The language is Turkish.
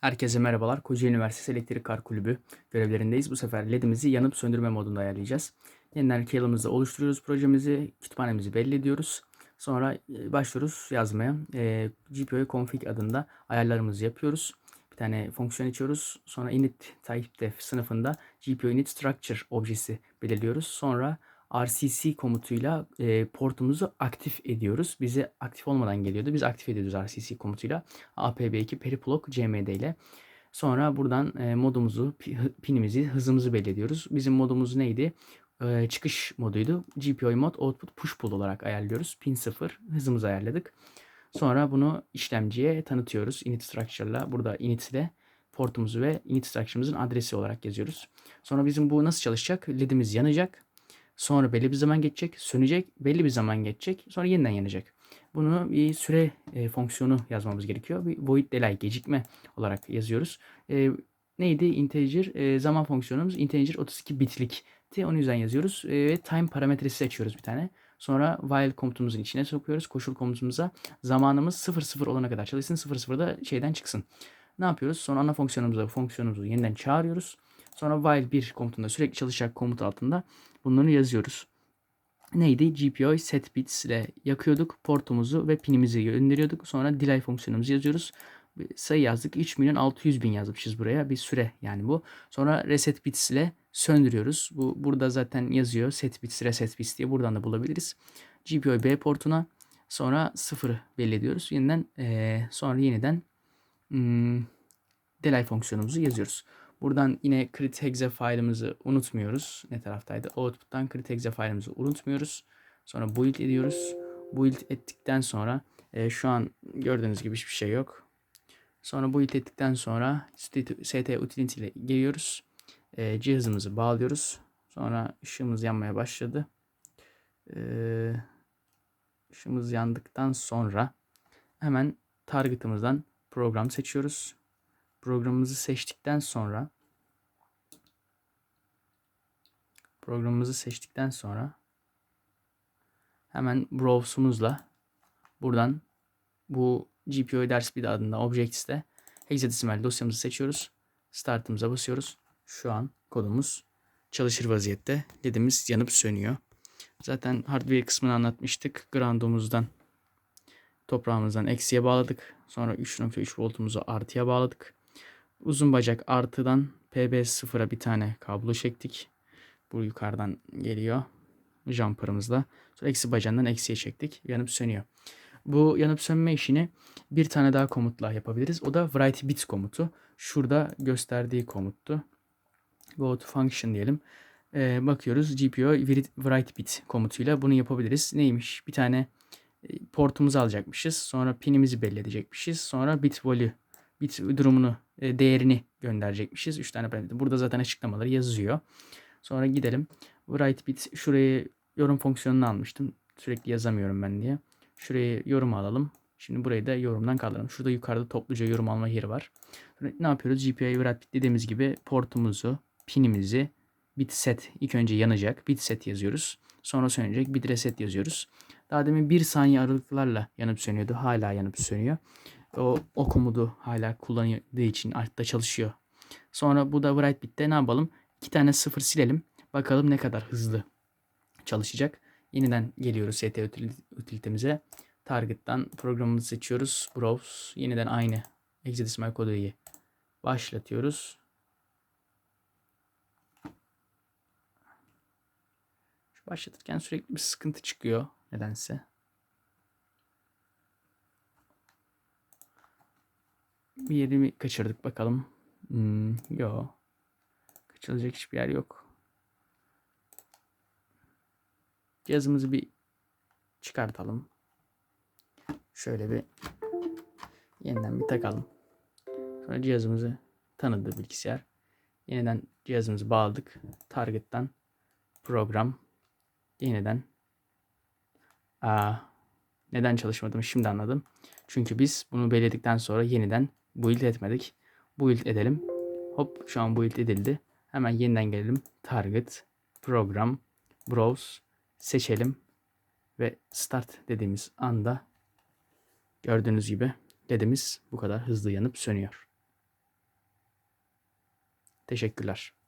Herkese merhabalar. Kocaeli Üniversitesi Elektrik Kar Kulübü görevlerindeyiz. Bu sefer LED'imizi yanıp söndürme modunda ayarlayacağız. Yeniden Kale'ımızı oluşturuyoruz projemizi, kütüphanemizi belli ediyoruz. Sonra e, başlıyoruz yazmaya. E, GPIO config adında ayarlarımızı yapıyoruz. Bir tane fonksiyon içiyoruz. Sonra init typedef sınıfında GPIO init structure objesi belirliyoruz. Sonra RCC komutuyla e, portumuzu aktif ediyoruz. Bize aktif olmadan geliyordu. Biz aktif ediyoruz RCC komutuyla. APB2 periplog cmd ile. Sonra buradan e, modumuzu, pinimizi, hızımızı belirliyoruz. Bizim modumuz neydi? E, çıkış moduydu. GPIO mod output push pull olarak ayarlıyoruz. Pin 0 hızımızı ayarladık. Sonra bunu işlemciye tanıtıyoruz. Init structure'la burada init ile portumuzu ve init structure'ımızın adresi olarak yazıyoruz. Sonra bizim bu nasıl çalışacak? LED'imiz yanacak. Sonra belli bir zaman geçecek, sönecek, belli bir zaman geçecek, sonra yeniden yanacak. Bunu bir süre e, fonksiyonu yazmamız gerekiyor. Bir void delay gecikme olarak yazıyoruz. E, neydi? Integer e, zaman fonksiyonumuz integer 32 bitlikti. Onun yüzden yazıyoruz. E, ve time parametresi seçiyoruz bir tane. Sonra while komutumuzun içine sokuyoruz. Koşul komutumuza zamanımız 00 olana kadar çalışsın. 00'da şeyden çıksın. Ne yapıyoruz? Sonra ana fonksiyonumuza fonksiyonumuzu yeniden çağırıyoruz. Sonra while 1 komutunda sürekli çalışacak komut altında bunları yazıyoruz. Neydi? GPIO set bits ile yakıyorduk. Portumuzu ve pinimizi gönderiyorduk. Sonra delay fonksiyonumuzu yazıyoruz. Sayı yazdık. 3 milyon 600 bin yazmışız buraya. Bir süre yani bu. Sonra reset bits ile söndürüyoruz. Bu burada zaten yazıyor. Set bits, reset bits diye buradan da bulabiliriz. GPIO B portuna sonra sıfırı belli ediyoruz. Yeniden eee, sonra yeniden hmm, delay fonksiyonumuzu yazıyoruz. Buradan yine crit hexe file'ımızı unutmuyoruz. Ne taraftaydı? Output'tan crit hexe file'ımızı unutmuyoruz. Sonra build ediyoruz. Build ettikten sonra e, şu an gördüğünüz gibi hiçbir şey yok. Sonra build ettikten sonra st utility ile geliyoruz. E, cihazımızı bağlıyoruz. Sonra ışığımız yanmaya başladı. E, ışığımız yandıktan sonra hemen target'ımızdan program seçiyoruz programımızı seçtikten sonra programımızı seçtikten sonra hemen browse'umuzla buradan bu GPIO ders bir adında Objects'te hexadesimal dosyamızı seçiyoruz. Start'ımıza basıyoruz. Şu an kodumuz çalışır vaziyette. LED'imiz yanıp sönüyor. Zaten hardware kısmını anlatmıştık. Ground'umuzdan toprağımızdan eksiye bağladık. Sonra 3.3 voltumuzu artıya bağladık. Uzun bacak artıdan PB0'a bir tane kablo çektik. Bu yukarıdan geliyor. Jumper'ımızla. Sonra eksi bacağından eksiye çektik. Yanıp sönüyor. Bu yanıp sönme işini bir tane daha komutla yapabiliriz. O da write bit komutu. Şurada gösterdiği komuttu. Go to function diyelim. Ee, bakıyoruz GPIO write bit komutuyla bunu yapabiliriz. Neymiş? Bir tane e, portumuzu alacakmışız. Sonra pinimizi belli edecekmişiz. Sonra bit value bit durumunu e, değerini gönderecekmişiz. 3 tane parametre. Burada zaten açıklamaları yazıyor. Sonra gidelim. Write bit şurayı yorum fonksiyonunu almıştım. Sürekli yazamıyorum ben diye. Şurayı yorum alalım. Şimdi burayı da yorumdan kaldıralım. Şurada yukarıda topluca yorum alma yeri var. Sonra ne yapıyoruz? GPI write bit dediğimiz gibi portumuzu, pinimizi bit set ilk önce yanacak. Bit set yazıyoruz. Sonra sönecek. Bit reset yazıyoruz. Daha demin 1 saniye aralıklarla yanıp sönüyordu. Hala yanıp sönüyor o, o hala kullandığı için altta çalışıyor. Sonra bu da write bit'te ne yapalım? İki tane sıfır silelim. Bakalım ne kadar hızlı çalışacak. Yeniden geliyoruz ST utilitemize. Target'tan programımızı seçiyoruz. Browse. Yeniden aynı hexadesimal kodu başlatıyoruz. Şu başlatırken sürekli bir sıkıntı çıkıyor nedense. Bir yerimi kaçırdık bakalım. Hmm, yo. Kaçılacak hiçbir yer yok. Cihazımızı bir çıkartalım. Şöyle bir yeniden bir takalım. Sonra cihazımızı tanıdı bilgisayar. Yeniden cihazımızı bağladık. Target'tan program yeniden Aa, neden çalışmadığımı şimdi anladım. Çünkü biz bunu belirledikten sonra yeniden Build etmedik. Build edelim. Hop şu an build edildi. Hemen yeniden gelelim. Target, program, browse seçelim ve start dediğimiz anda gördüğünüz gibi ledimiz bu kadar hızlı yanıp sönüyor. Teşekkürler.